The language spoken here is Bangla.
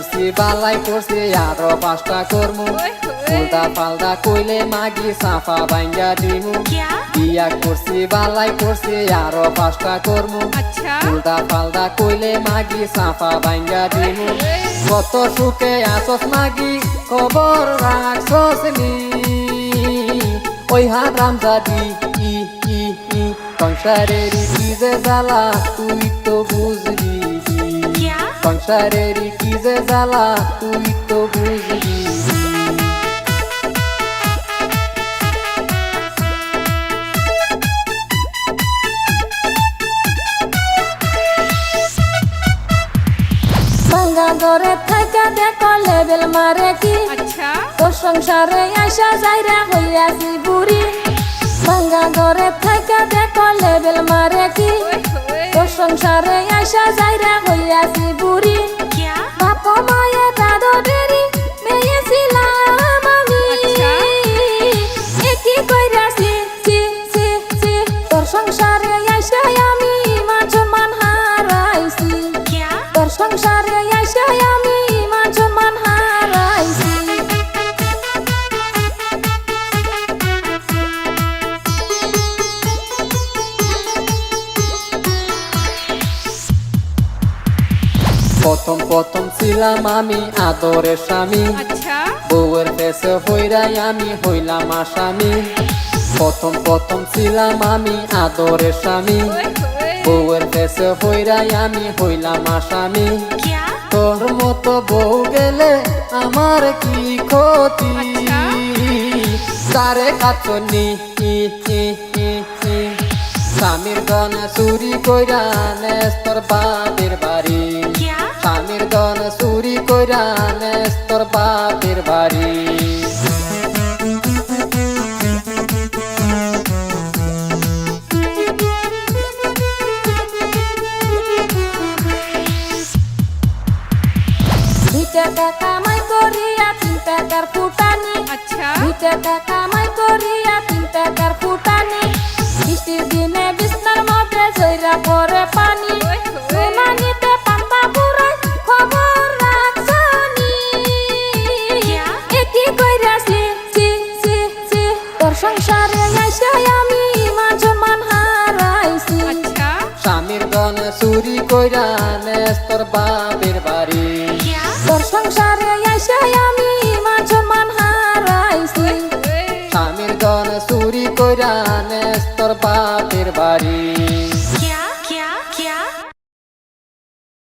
করছি বালাই করছি আরও পাঁচটা কর্ম। উল্টা পাল্টা কইলে মাগি সাফা বাইঙ্গা দিমু। বিয়া করছি বালাই করছি আরও পাঁচটা কর্ম। উল্টা পাল্টা কইলে মাগি সাফা বাইঙ্গা দিমু। কত সুখে আসস মাগি খবর রাখছস নি। ওই হারাম জাদি ই ই ই সংসারের ইজে জ্বালা তুই তো বুঝ সংসারের কি যে জ্বালা তুই তো বুঝবি থাকা দেখো লেবেল মারে কি? আচ্ছা। তোর সংসারে আসা যাইরা হইয়াছি বুড়ি। ভাঙ্গা থাকা দেখো লেবেল মারে সংসারে আশা যাইরা হইয়াছি বুড়ি। প্রথম প্রথম ছিলাম আমি আদরের স্বামী। বউয়ের পেশে হইরাই আমি হইলাম আসামি। প্রথম প্রথম ছিলাম আমি আদরের স্বামী। বউয়ের পেশে হইরাই আমি হইলাম আসামি। তোর মতো বউ গেলে আমার কি ক্ষতি? তারে কাচনি স্বামীর গনে চুরি কইরা নেস্তর বাদের চুরি কইরা নেস তোর বাপের বাড়ি। টাকা কামাই করিয়া তিন টাকার ফুটানি। আচ্ছা। দুই টাকা কামাই করিয়া তিন টাকার ফুটানি। বৃষ্টির দিনে বিষ্ণার মধ্যে জয়রা পরে পানি। চুরি কইরা নেস্তর বাপের বাড়ি। তোর সংসারে আইসা আমি মান সম্মান হারাইছি। স্বামীর গন চুরি কইরা নেস্তর বাপের বাড়ি।